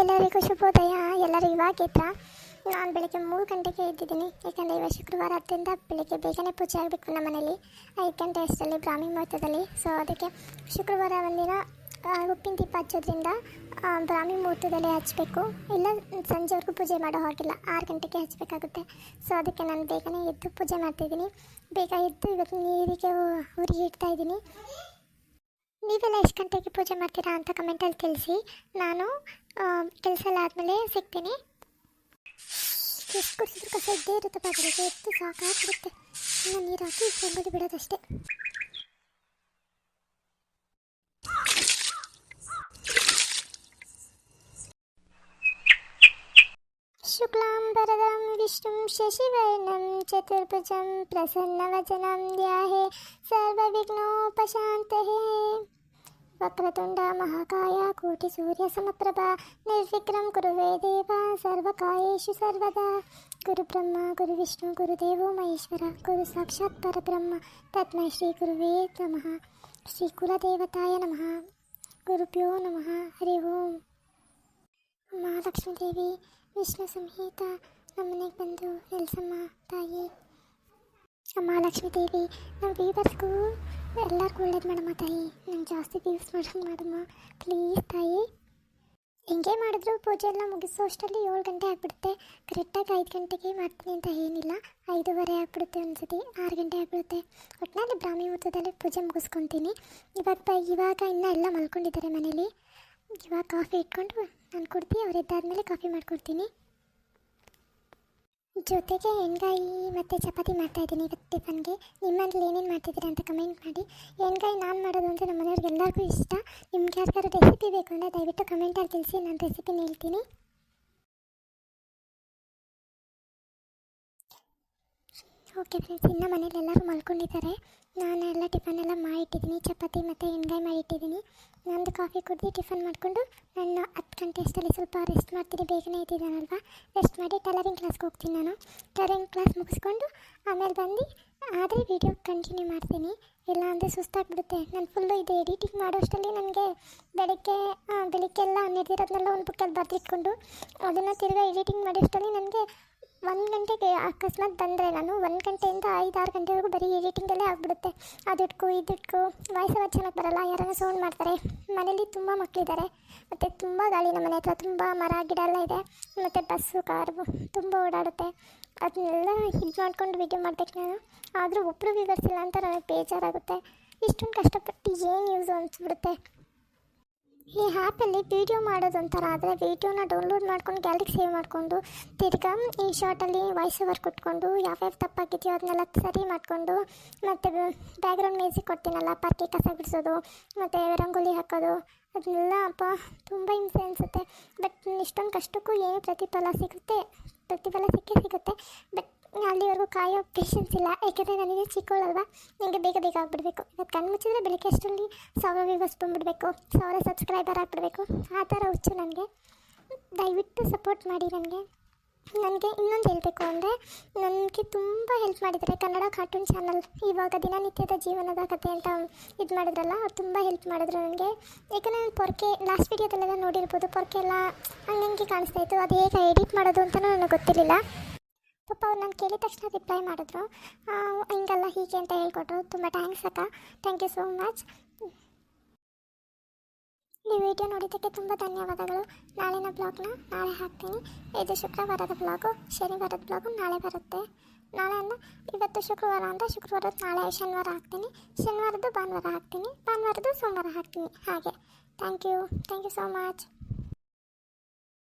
ಎಲ್ಲರಿಗೂ ಶುಭೋದಯ. ಎಲ್ಲರೂ ಇವಾಗ ಎದ್ರ? ನಾನು ಬೆಳಗ್ಗೆ ಮೂರು ಗಂಟೆಗೆ ಎದ್ದಿದ್ದೀನಿ. ಯಾಕಂದರೆ ಇವಾಗ ಶುಕ್ರವಾರ ಆದ್ದರಿಂದ ಬೆಳಗ್ಗೆ ಬೇಗನೆ ಪೂಜೆ ಆಗಬೇಕು ನಮ್ಮ ಮನೇಲಿ. ಐದು ಗಂಟೆ ಅಷ್ಟರಲ್ಲಿ ಬ್ರಾಹ್ಮಿ ಮುಹೂರ್ತದಲ್ಲಿ. ಸೊ ಅದಕ್ಕೆ ಶುಕ್ರವಾರ ಒಂದಿನ ಉಪ್ಪಿನ ದೀಪ ಹಚ್ಚೋದ್ರಿಂದ ಬ್ರಾಹ್ಮಿ ಮುಹೂರ್ತದಲ್ಲಿ ಹಚ್ಚಬೇಕು ಇಲ್ಲ, ಸಂಜೆವರೆಗೂ ಪೂಜೆ ಮಾಡೋ ಹಾಗಿಲ್ಲ. ಆರು ಗಂಟೆಗೆ ಹಚ್ಚಬೇಕಾಗುತ್ತೆ ಸೊ ಅದಕ್ಕೆ ನಾನು ಬೇಗನೆ ಎದ್ದು ಪೂಜೆ ಮಾಡ್ತಿದ್ದೀನಿ. ಬೇಗ ಎದ್ದು ಇವತ್ತು ನೀರಿಗೆ ಉರಿ ಇಡ್ತಾ ಇದ್ದೀನಿ. ನೀವೆಲ್ಲ ಎಷ್ಟು ಗಂಟೆಗೆ ಪೂಜೆ ಮಾಡ್ತೀರಾ ಅಂತ ಕಮೆಂಟಲ್ಲಿ ತಿಳಿಸಿ. ನಾನು ಕೆಲಸ ಎಲ್ಲ ಆದಮೇಲೆ ಸಿಗ್ತೀನಿ ಎಷ್ಟು ಕುಡಿಸಿದ್ರು ಕಸ ಇದ್ದೇ ಇರುತ್ತೆ ಬೆಳಗ್ಗೆ ಎದ್ದು ಸಾಕಾಗ್ಬಿಡುತ್ತೆ ಇನ್ನು ನೀರು ಹಾಕಿ ಸೊಂಬಡಿ ಬಿಡೋದಷ್ಟೇ शुक्लाम्बरदं विष्णुं शशिवर्णं चतुर्भुजं प्रसन्नवचनं ध्याहे सर्वविघ्नोपशान्तये వక్రతుండ మహాకాయ కోటి సూర్య సమప్రభ నిర్విక్రమ్ గురువే దేవ సర్వకాయేషు సర్వదా. గురు బ్రహ్మ గురు విష్ణు గురుదేవో మహేశ్వర గురు సాక్షాత్ పరబ్రహ్మ తద్మై శ్రీ గురువే నమ. శ్రీ కులదేవతాయ నమ. గురుభ్యో నమ. హరి ఓం. మహాలక్ష్మీదేవి విష్ణు సంహిత ನಮ್ಮನೆಗೆ బంధు ಎಲ್ಸಮ್ಮ తాయి. ಅಮ್ಮ లక్ష్మీదేవి ನಮ್ಮ ಬೀದರ್ಸ್ಗೂ ಎಲ್ಲರಿಗೂ ಒಳ್ಳೇದು ಮಾಡಮ್ಮ ತಾಯಿ. ನಂಗೆ ಜಾಸ್ತಿ ವ್ಯೂಸ್ ಮಾಡೋದು ಮಾಡಮ್ಮ. ಪ್ಲೀಸ್ ತಾಯಿ. ಹೆಂಗೆ ಮಾಡಿದ್ರು ಪೂಜೆ ಎಲ್ಲ ಮುಗಿಸೋ ಅಷ್ಟರಲ್ಲಿ ಏಳು ಗಂಟೆ ಆಗಿಬಿಡುತ್ತೆ. ಕರೆಕ್ಟಾಗಿ ಐದು ಗಂಟೆಗೆ ಮಾಡ್ತೀನಿ ಅಂತ ಏನಿಲ್ಲ. ಐದೂವರೆ ಆಗಿಬಿಡುತ್ತೆ ಒಂದ್ಸತಿ, ಆರು ಗಂಟೆ ಆಗಿಬಿಡುತ್ತೆ. ಒಟ್ಟಿನಲ್ಲಿ ಬ್ರಾಹ್ಮಿ ಮುಹೂರ್ತದಲ್ಲಿ ಪೂಜೆ ಮುಗಿಸ್ಕೊತೀನಿ. ಇವಾಗ ಇವಾಗ ಇನ್ನೂ ಎಲ್ಲ ಮಲ್ಕೊಂಡಿದ್ದಾರೆ ಮನೇಲಿ. ಇವಾಗ ಕಾಫಿ ಇಟ್ಕೊಂಡು ನಾನು ಕೊಡ್ತೀನಿ ಅವ್ರು ಎದ್ದಾದ್ಮೇಲೆ ಕಾಫಿ ಮಾಡ್ಕೊಡ್ತೀನಿ. ಜೊತೆಗೆ ಎಣ್ಗಾಯಿ ಮತ್ತು ಚಪಾತಿ ಮಾಡ್ತಾ ಇದ್ದೀನಿ ಇವತ್ತು ಟಿಫನ್ಗೆ. ನಿಮ್ಮಲ್ಲಿ ಏನೇನು ಮಾಡ್ತಿದ್ದೀರಾ ಅಂತ ಕಮೆಂಟ್ ಮಾಡಿ. ಎಣ್ಗಾಯಿ ನಾನು ಮಾಡೋದು ಅಂದರೆ ನಮ್ಮ ಮನೆಯವ್ರಿಗೆ ಎಲ್ಲರಿಗೂ ಇಷ್ಟ. ನಿಮ್ಗೆ ಯಾರಿಗಾದ್ರು ರೆಸಿಪಿ ಬೇಕು ಅಂದರೆ ದಯವಿಟ್ಟು ಕಮೆಂಟಲ್ಲಿ ತಿಳಿಸಿ, ನಾನು ರೆಸಿಪಿನ ಹೇಳ್ತೀನಿ. ಓಕೆ ಫ್ರೆಂಡ್ಸ್ ಇನ್ನು ಮನೇಲಿ ಎಲ್ಲರೂ ಮಲ್ಕೊಂಡಿದ್ದಾರೆ. ನಾನು ಎಲ್ಲ ಟಿಫನ್ ಎಲ್ಲ ಮಾಡಿಟ್ಟಿದ್ದೀನಿ. ಚಪಾತಿ ಮತ್ತು ಎಣ್ಗಾಯಿ ಮಾಡಿಟ್ಟಿದ್ದೀನಿ. ನಂದು ಕಾಫಿ ಕುಡಿದು ಟಿಫನ್ ಮಾಡಿಕೊಂಡು ನಾನು ಹತ್ತು ಗಂಟೆ ಅಷ್ಟರಲ್ಲಿ ಸ್ವಲ್ಪ ರೆಸ್ಟ್ ಮಾಡ್ತೀನಿ. ಬೇಗನೆ ಇದ್ದಿದ್ದಾನಲ್ವ ರೆಸ್ಟ್ ಮಾಡಿ ಟೈಲರಿಂಗ್ ಕ್ಲಾಸ್ಗೆ ಹೋಗ್ತೀನಿ ನಾನು. ಟೈಲರಿಂಗ್ ಕ್ಲಾಸ್ ಮುಗಿಸ್ಕೊಂಡು ಆಮೇಲೆ ಬಂದು ಆದರೆ ವೀಡಿಯೋ ಕಂಟಿನ್ಯೂ ಮಾಡ್ತೀನಿ. ಇಲ್ಲ ಅಂದರೆ ಸುಸ್ತಾಗ್ಬಿಡುತ್ತೆ. ನಾನು ಫುಲ್ಲು ಇದು ಎಡಿಟಿಂಗ್ ಮಾಡೋಷ್ಟರಲ್ಲಿ ನನಗೆ ಬೆಳಗ್ಗೆ ಬೆಳಿಗ್ಗೆಲ್ಲ ನೆಡ್ದಿರೋದನ್ನೆಲ್ಲ ಒಂದು ಬುಕ್ಕಲ್ಲಿ ಬರೆದಿಟ್ಕೊಂಡು ಅದನ್ನು ತಿರ್ಗಾ ಎಡಿಟಿಂಗ್ ಮಾಡೋಷ್ಟರಲ್ಲಿ ನನಗೆ ಒಂದು ಗಂಟೆಗೆ ಅಕಸ್ಮಾತ್ ಬಂದರೆ ನಾನು ಒಂದು ಗಂಟೆಯಿಂದ ಐದು, ಆರು ಗಂಟೆವರೆಗೂ ಬರೀ ಎಡಿಟಿಂಗಲ್ಲೇ ಆಗಿಬಿಡುತ್ತೆ. ಅದಿಟ್ಕು ಇದಿಟ್ಕು ವಾಯ್ಸ್ ಅವರ್ ಚೆನ್ನಾಗಿ ಬರಲ್ಲ, ಯಾರನ್ನ ಸೌಂಡ್ ಮಾಡ್ತಾರೆ. ಮನೇಲಿ ತುಂಬ ಮಕ್ಕಳಿದ್ದಾರೆ ಮತ್ತು ತುಂಬ ಗಾಳಿ ನಮ್ಮ ಮನೆ ಹತ್ರ, ತುಂಬ ಮರ, ಗಿಡ ಎಲ್ಲ ಇದೆ. ಮತ್ತು ಬಸ್ಸು ಕಾರು ತುಂಬ ಓಡಾಡುತ್ತೆ. ಅದನ್ನೆಲ್ಲ ಇದು ಮಾಡ್ಕೊಂಡು ವಿಡಿಯೋ ಮಾಡ್ಬೇಕು ನಾನು ಆದರೂ ಒಬ್ಬರು ವಿವರಿಸಿಲ್ಲ ಅಂತ ನನಗೆ ಬೇಜಾರಾಗುತ್ತೆ. ಇಷ್ಟೊಂದು ಕಷ್ಟಪಟ್ಟು ಏನು ಯೂಸ್ ಅನಿಸ್ಬಿಡುತ್ತೆ. ಈ ಆ್ಯಪಲ್ಲಿ ವೀಡಿಯೋ ಮಾಡೋದು ಒಂಥರ, ಆದರೆ ವೀಡಿಯೋನ ಡೌನ್ಲೋಡ್ ಮಾಡ್ಕೊಂಡು ಗ್ಯಾಲರಿಗೆ ಸೇವ್ ಮಾಡಿಕೊಂಡು ತಿರ್ಗಾ ಈ ಶಾರ್ಟಲ್ಲಿ ವಾಯ್ಸ್ ಓವರ್ ಕೊಟ್ಕೊಂಡು ಯಾವ್ಯಾವ ತಪ್ಪಾಗಿದೆಯೋ ಅದನ್ನೆಲ್ಲ ಸರಿ ಮಾಡಿಕೊಂಡು ಮತ್ತು ಬ್ಯಾಕ್ಗ್ರೌಂಡ್ ಮ್ಯೂಸಿಕ್ ಕೊಡ್ತೀನಲ್ಲ ಪಾರ್ಟಿ ಕಸ ಬಿಡಿಸೋದು, ಮತ್ತು ರಂಗೋಲಿ ಹಾಕೋದು ಅದನ್ನೆಲ್ಲ ಅಪ್ಪ ತುಂಬ ಹಿಂಸೆ ಅನಿಸುತ್ತೆ. ಬಟ್ ಇಷ್ಟೊಂದು ಕಷ್ಟಕ್ಕೂ ಏನು ಪ್ರತಿಫಲ ಸಿಗುತ್ತೆ? ಪ್ರತಿಫಲ ಸಿಕ್ಕೇ ಸಿಗುತ್ತೆ. ಬಟ್ ಅಲ್ಲಿವರೆಗೂ ಕಾಯೋ ಪೇಷನ್ಸ್ ಇಲ್ಲ. ಯಾಕೆಂದರೆ ನನಗೆ ಚಿಕ್ಕವಳಲ್ವಾ ನನಗೆ ಬೇಗ ಬೇಗ ಆಗಿಬಿಡಬೇಕು. ಇವತ್ತು ಕಣ್ಣು ಮುಚ್ಚಿದ್ರೆ ಬೆಳಗ್ಗೆ ಅಷ್ಟರಲ್ಲಿ ಸಾವಿರ ವ್ಯೂವರ್ಸ್ ಬಂದುಬಿಡ್ಬೇಕು. ಸಾವಿರ ಸಬ್ಸ್ಕ್ರೈಬರ್ ಆಗ್ಬಿಡ್ಬೇಕು. ಆ ಥರ ಹುಚ್ಚು ನನಗೆ. ದಯವಿಟ್ಟು ಸಪೋರ್ಟ್ ಮಾಡಿ ನನಗೆ. ನನಗೆ ಇನ್ನೊಂದು ಹೇಳಬೇಕು ಅಂದರೆ, ನನಗೆ ತುಂಬ ಹೆಲ್ಪ್ ಮಾಡಿದ್ದಾರೆ ಕನ್ನಡ ಕಾರ್ಟೂನ್ ಚಾನಲ್ ಇವಾಗ ದಿನನಿತ್ಯದ ಜೀವನದ ಕಥೆ ಅಂತ ಇದು ಮಾಡಿದ್ರಲ್ಲ, ಅವ್ರು ತುಂಬ ಹೆಲ್ಪ್ ಮಾಡಿದ್ರು ನನಗೆ. ಯಾಕಂದರೆ ನಾನು ಪೊರ್ಕೆ ಲಾಸ್ಟ್ ವೀಡಿಯೋದಲ್ಲೆಲ್ಲ ನೋಡಿರ್ಬೋದು. ಪೊರ್ಕೆ ಎಲ್ಲ ಹಂಗಂಗೆ ಕಾಣಿಸ್ತಾ ಇತ್ತು. ಅದು ಹೇಗೆ ಎಡಿಟ್ ಮಾಡೋದು ಅಂತಲೂ ನನಗೆ ಗೊತ್ತಿರಲಿಲ್ಲ. ಪಾಪ ಅವ್ರು ನಾನು ಕೇಳಿದ ತಕ್ಷಣ ರಿಪ್ಲೈ ಮಾಡಿದ್ರು. ಹಿಂಗಲ್ಲ ಹೀಗೆ ಅಂತ ಹೇಳ್ಕೊಟ್ರು. ತುಂಬ ಥ್ಯಾಂಕ್ಸ್ ಅಕ್ಕ. ಥ್ಯಾಂಕ್ ಯು ಸೋ ಮಚ್ ಈ ವಿಡಿಯೋ ನೋಡಿದ್ದಕ್ಕೆ ತುಂಬ ಧನ್ಯವಾದಗಳು. ನಾಳಿನ ಬ್ಲಾಗ್ನ ನಾಳೆ ಹಾಕ್ತೀನಿ. ಇದು ಶುಕ್ರವಾರದ ಬ್ಲಾಗು ಶನಿವಾರದ ಬ್ಲಾಗು ನಾಳೆ ಬರುತ್ತೆ. ನಾಳೆ ಅಂದರೆ ಇವತ್ತು ಶುಕ್ರವಾರ ಅಂದರೆ ಶುಕ್ರವಾರದ ನಾಳೆ ಶನಿವಾರ ಹಾಕ್ತೀನಿ. ಶನಿವಾರದ್ದು ಭಾನುವಾರ ಹಾಕ್ತೀನಿ. ಭಾನುವಾರದ್ದು ಸೋಮವಾರ ಹಾಕ್ತೀನಿ. ಹಾಗೆ. Thank you thank you so much